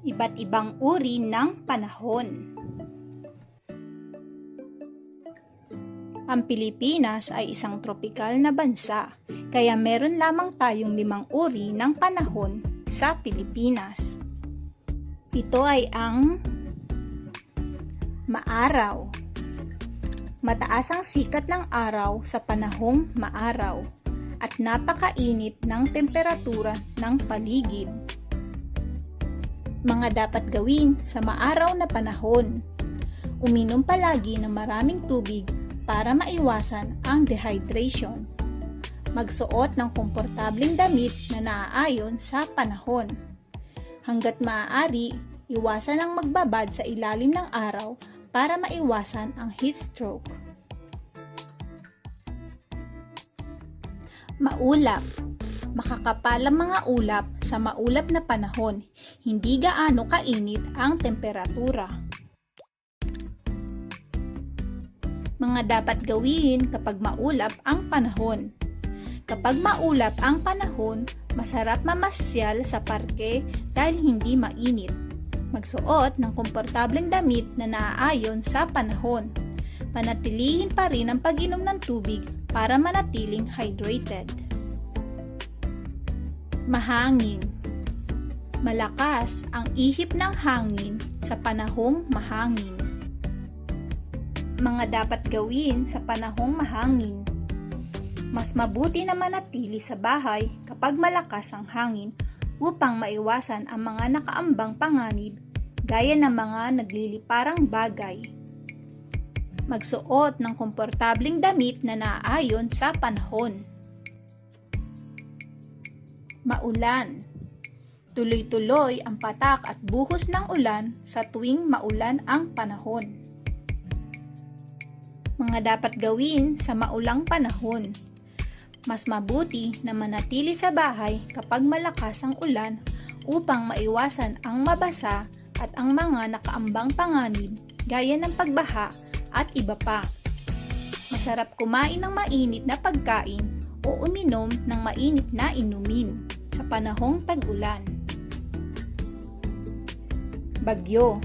Iba't ibang uri ng panahon. Ang Pilipinas ay isang tropikal na bansa, kaya meron lamang tayong limang uri ng panahon sa Pilipinas. Ito ay ang maaraw. Mataas ang sikat ng araw sa panahong maaraw at napakainit ng temperatura ng paligid. Mga dapat gawin sa maaraw na panahon. Uminom palagi ng maraming tubig para maiwasan ang dehydration. Magsuot ng komportableng damit na naaayon sa panahon. Hanggat maaari, iwasan ang magbabad sa ilalim ng araw para maiwasan ang heat stroke. Maulap Makakapal ang mga ulap sa maulap na panahon, hindi gaano kainit ang temperatura. Mga dapat gawin kapag maulap ang panahon. Kapag maulap ang panahon, masarap mamasyal sa parke dahil hindi mainit. Magsuot ng komportableng damit na naaayon sa panahon. Panatilihin pa rin ang pag-inom ng tubig para manatiling hydrated. Mahangin Malakas ang ihip ng hangin sa panahong mahangin. Mga dapat gawin sa panahong mahangin. Mas mabuti na manatili sa bahay kapag malakas ang hangin upang maiwasan ang mga nakaambang panganib gaya ng mga nagliliparang bagay. Magsuot ng komportableng damit na naaayon sa panahon. Maulan Tuloy-tuloy ang patak at buhos ng ulan sa tuwing maulan ang panahon. Mga dapat gawin sa maulang panahon. Mas mabuti na manatili sa bahay kapag malakas ang ulan upang maiwasan ang mabasa at ang mga nakaambang panganib gaya ng pagbaha at iba pa. Masarap kumain ng mainit na pagkain o uminom ng mainit na inumin sa panahong tag-ulan. Bagyo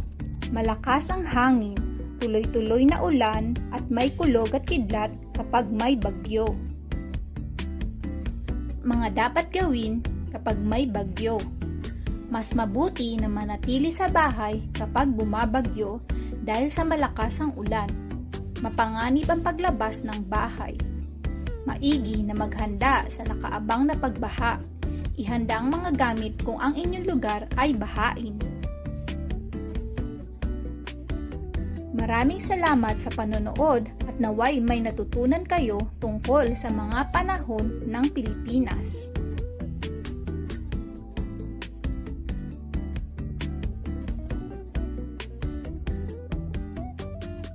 Malakas ang hangin, tuloy-tuloy na ulan at may kulog at kidlat kapag may bagyo. Mga dapat gawin kapag may bagyo. Mas mabuti na manatili sa bahay kapag bumabagyo dahil sa malakas ang ulan. Mapanganib ang paglabas ng bahay. Maigi na maghanda sa nakaabang na pagbaha. Ihanda ang mga gamit kung ang inyong lugar ay bahain. Maraming salamat sa panonood at naway may natutunan kayo tungkol sa mga panahon ng Pilipinas.